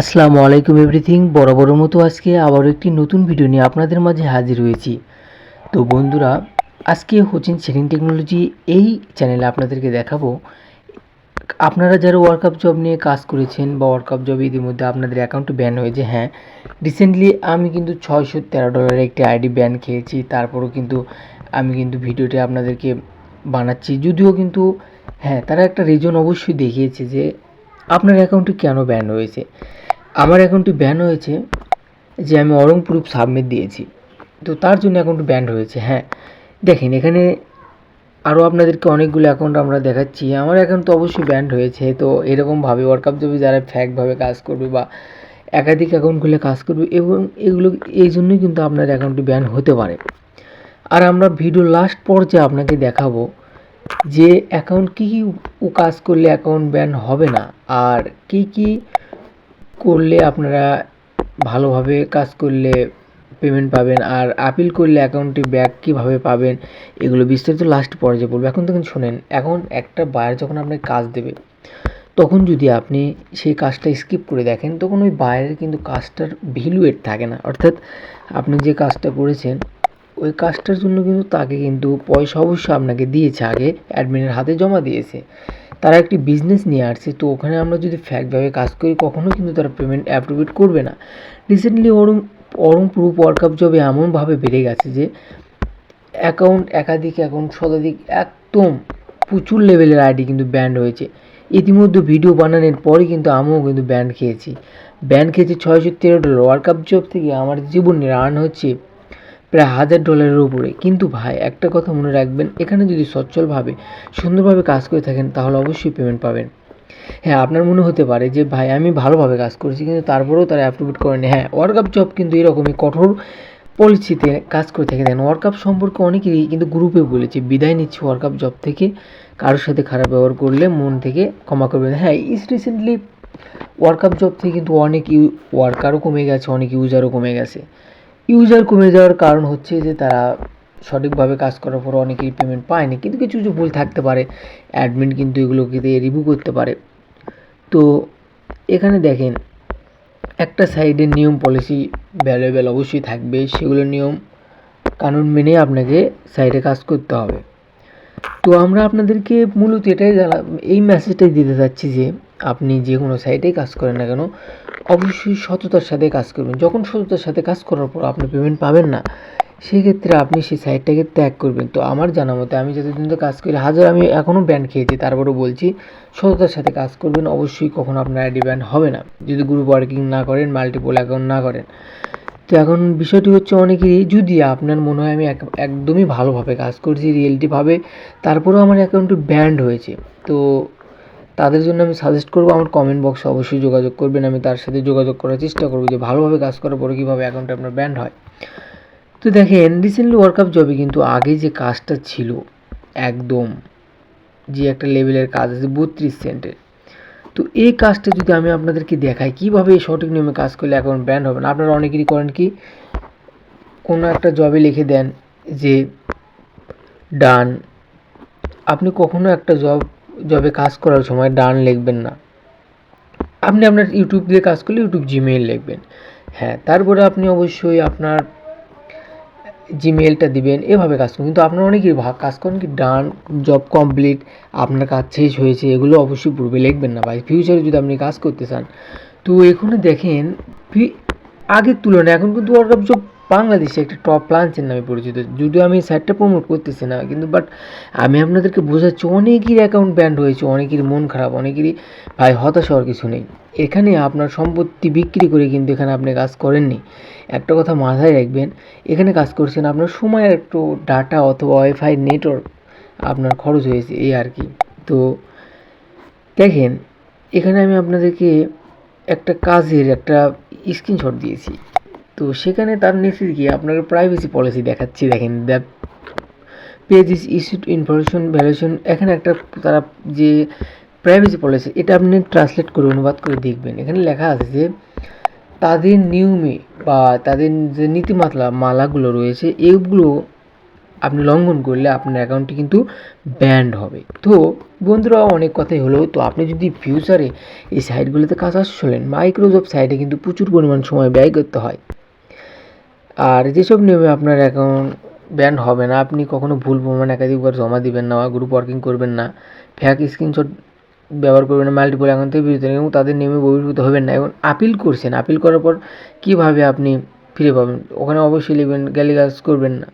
আসসালামু আলাইকুম এভরিথিং। বরাবর মতো আজকে আবারও একটি নতুন ভিডিও নিয়ে আপনাদের মাঝে হাজির হয়েছি। তো বন্ধুরা, আজকে হচ্ছেন সেটিং টেকনোলজি এই চ্যানেলে আপনাদেরকে দেখাবো, আপনারা যারা ওয়ার্কআপ জব নিয়ে কাজ করেছেন বা ওয়ার্কআপ জব ইতিমধ্যে আপনাদের অ্যাকাউন্টে ব্যান হয়েছে হ্যাঁ রিসেন্টলি আমি কিন্তু ছয়শো তেরো ডলারের একটি আইডি ব্যান খেয়েছি, তারপরও কিন্তু আমি কিন্তু ভিডিওটি আপনাদেরকে বানাচ্ছি। যদিও কিন্তু হ্যাঁ তারা একটা রিজন অবশ্যই দেখিয়েছে যে আপনার অ্যাকাউন্টটি কেন ব্যান হয়েছে? আমার অ্যাকাউন্টটি ব্যান হয়েছে যে আমি অরং প্রুফ সাবমিট দিয়েছি। তো তার জন্য অ্যাকাউন্ট ব্যান হয়েছে হ্যাঁ। দেখেন, এখানে আরও আপনাদেরকে অনেকগুলো অ্যাকাউন্ট আমরা দেখাচ্ছি। আমার অ্যাকাউন্ট তো অবশ্যই ব্যান্ড হয়েছে, তো এরকমভাবে ওয়ার্কআপ জবে যারা ফ্যাকভাবে কাজ করবে বা একাধিক অ্যাকাউন্ট খুলে কাজ করবে এবং এগুলো, এই জন্যই কিন্তু আপনার অ্যাকাউন্টটি ব্যান হতে পারে। আর আমরা ভিডিও লাস্ট পর্যায়ে আপনাকে দেখাবো যে অ্যাকাউন্ট কী কী কাজ করলে অ্যাকাউন্ট ব্যান হবে না? আর কী কী করলে আপনারা ভালোভাবে কাজ করলে পেমেন্ট পাবেন? আর আপিল করলে অ্যাকাউন্টটি ব্যাক কীভাবে পাবেন? এগুলো বিস্তারিত লাস্ট পর্যায়ে বলব। এখন তখন শোনেন এখন একটা বায়ার যখন আপনাকে কাজ দেবে, তখন যদি আপনি সেই কাজটা স্কিপ করে দেখেন, তখন ওই বায়ারের কিন্তু কাজটার ভ্যালুয়েট থাকে না। অর্থাৎ আপনি যে কাজটা করেছেন ওই কাজটার জন্য কিন্তু তাকে কিন্তু পয়সা অবশ্যই আপনাকে দিয়েছে, আগে অ্যাডমিনের হাতে জমা দিয়েছে। তারা একটি বিজনেস নিয়ে আসছে, তো ওখানে আমরা যদি ফ্যাকভাবে কাজ করি, কখনো কিন্তু তারা পেমেন্ট অ্যাপ্রুভেট করবে না। রিসেন্টলি ওরম ওরম প্রুফ ওয়ার্কআপ জবে এমনভাবে বেড়ে গেছে যে অ্যাকাউন্ট একাধিক অ্যাকাউন্ট শতাধিক, একদম প্রচুর লেভেলের আইডি কিন্তু ব্যান্ড হয়েছে। ইতিমধ্যে ভিডিও বানানোর পরই কিন্তু আমিও কিন্তু ব্যান্ড খেয়েছি। ব্যান্ড খেয়েছি ছয়শো তেরো ডলার ওয়ার্কআপ জব থেকে। আমার জীবনের আর্ন হচ্ছে প্রায় হাজার ডলারের উপরে। কিন্তু ভাই, একটা কথা মনে রাখবেন, এখানে যদি সচ্ছলভাবে, সুন্দরভাবে কাজ করে থাকেন, তাহলে অবশ্যই পেমেন্ট পাবেন। হ্যাঁ আপনার মনে হতে পারে যে, ভাই, আমি ভালোভাবে কাজ করেছি, কিন্তু তারপরেও তারা অ্যাপ্রুভেট করেনি। হ্যাঁ ওয়ার্কআপ জব কিন্তু এরকমই কঠোর পলিসিতে কাজ করে থাকে। দেন ওয়ার্কআপ সম্পর্কে অনেকেরই কিন্তু গ্রুপে বলেছে, বিদায় নিচ্ছি ওয়ার্কআপ জব থেকে। কারোর সাথে খারাপ ব্যবহার করলে মন থেকে ক্ষমা করবেন। হ্যাঁ ইস রিসেন্টলি ওয়ার্কআপ জব থেকে কিন্তু অনেক ইউ ওয়ার্কারও কমে গেছে, অনেক ইউজারও কমে গেছে। ইউজার কমে যাওয়ার কারণ হচ্ছে যে তারা সঠিকভাবে কাজ করার পর অনেকেই পেমেন্ট পায়নি। কিন্তু কিছু কিছু ভুল থাকতে পারে। অ্যাডমিন কিন্তু এগুলোকে দিয়ে রিভিউ করতে পারে। তো এখানে দেখেন, একটা সাইডের নিয়ম পলিসি ভ্যালুয়েবল অবশ্যই থাকবে। সেগুলো নিয়ম, কানুন মেনে আপনাকে সাইডে কাজ করতে হবে। তো আমরা আপনাদেরকে মূলত এটাই জানা, এই মেসেজটাই দিতে চাচ্ছি যে আপনি যে কোনো সাইটেই কাজ করেন না কেন, অবশ্যই সততার সাথে কাজ করবেন। যখন সততার সাথে কাজ করার পর আপনি পেমেন্ট পাবেন না, সেক্ষেত্রে আপনি সেই সাইটটাকে ত্যাগ করবেন। তো আমার জানা মতে আমি যতদিন তো কাজ করি, হাজার আমি এখনও ব্যান্ড খেয়েছি, তারপরেও বলছি, সততার সাথে কাজ করবেন, অবশ্যই কখনো আপনার আইডি ব্যান্ড হবে না। যদি গ্রুপ ওয়ার্কিং না করেন মাল্টিপল অ্যাকাউন্ট না করেন। তো এখন বিষয়টি হচ্ছে অনেকেরই, যদি আপনার মনে হয় আমি এক- একদমই ভালোভাবে কাজ করছি রিয়েলিটিভাবে তারপরেও আমার অ্যাকাউন্টটি ব্যান্ড হয়েছে। তো তাদের জন্য আমি সাজেস্ট করব, আমার কমেন্ট বক্সে অবশ্যই যোগাযোগ করবেন, আমি তার সাথে যোগাযোগ করার চেষ্টা করব যে ভালোভাবে কাজ করার পরে কীভাবে অ্যাকাউন্টে আপনার ব্যান্ড হয়। তো দেখেন রিসেন্টলি ওয়ার্কআপ জবে কিন্তু আগে যে কাজটা ছিল, একদম যে একটা লেভেলের কাজ আছে বত্রিশ সেন্টের তো এই কাজটা যদি আমি আপনাদেরকে দেখাই, কীভাবে এই সঠিক নিয়মে কাজ করলে অ্যাকাউন্ট ব্যান্ড হবে না? আপনারা অনেকেরই করেন কি, কোনো একটা জবে লিখে দেন যে ডান আপনি কখনো একটা জব জবে কাজ করার সময় ডান লিখবেন না। আপনি আপনার ইউটিউব দিয়ে কাজ করলে ইউটিউব জিমেইল লিখবেন। হ্যাঁ তারপরে আপনি অবশ্যই আপনার জিমেলটা দিবেন, এভাবে কাজ করুন। কিন্তু আপনারা অনেকেই ভাগ কাজ করেন কি, ডান জব কমপ্লিট আপনার কাজ শেষ হয়েছে, এগুলো অবশ্যই পূর্বে লিখবেন না। ভাই ফিউচারে যদি আপনি কাজ করতে চান, তো এখানে দেখেন আগের তুলনায় এখন কিন্তু ওয়ার্কআপ জব বাংলাদেশে একটা টপ লাঞ্চের নামে পরিচিত। যদিও আমি সাইটটা প্রমোট করতেছি না, কিন্তু বাট আমি আপনাদেরকে বোঝাচ্ছি অনেকেরই অ্যাকাউন্ট ব্যান্ড হয়েছে, অনেকেরই মন খারাপ, অনেকেরই ভাই হতাশ হওয়ার কিছু নেই। এখানে আপনার সম্পত্তি বিক্রি করে কিন্তু এখানে আপনি কাজ করেননি। একটা কথা মাথায় রাখবেন, এখানে কাজ করছেন আপনার সময়ের একটু ডাটা অথবা ওয়াইফাই নেটওয়ার্ক আপনার খরচ হয়েছে, এই আর কি। তো দেখেন, এখানে আমি আপনাদেরকে একটা কাজের একটা স্ক্রিনশট দিয়েছি। তো সেখানে তার নিচে গিয়ে আপনাকে প্রাইভেসি পলিসি দেখাচ্ছি, দেখেন the page is issued information valuation এখানে একটা তারা যে প্রাইভেসি পলিসি এটা আপনি ট্রান্সলেট করে অনুবাদ করে দেখবেন। এখানে লেখা আছে যে, তাদের নিয়মে বা তাদের যে নীতিমালা, মালাগুলো রয়েছে, এগুলো আপনি লঙ্ঘন করলে আপনার অ্যাকাউন্টটি কিন্তু ব্যান্ড হবে। তো বন্ধুরা, অনেক কথাই হলো। তো আপনি যদি ফিউচারে এই সাইটগুলোতে কাজ আসলেন মাইক্রোসফট সাইটে কিন্তু প্রচুর পরিমাণ সময় ব্যয় করতে হয়। আর যেসব নিয়মে আপনার অ্যাকাউন্ট ব্যান হবে না, আপনি কখনো ভুল প্রমাণ একাধিকবার জমা দিবেন না বা গ্রুপ ওয়ার্কিং করবেন না ফ্যাক স্ক্রিনশট ব্যবহার করবেন না মাল্টিপল অ্যাকাউন্ট থেকে বিরত এবং তাদের নিয়মে বহির্ভূত হবেন না এবং আপিল করছেন। আপিল করার পর কীভাবে আপনি ফিরে পাবেন? ওখানে অবশ্যই লিখবেন গ্যালিগাস করবেন না।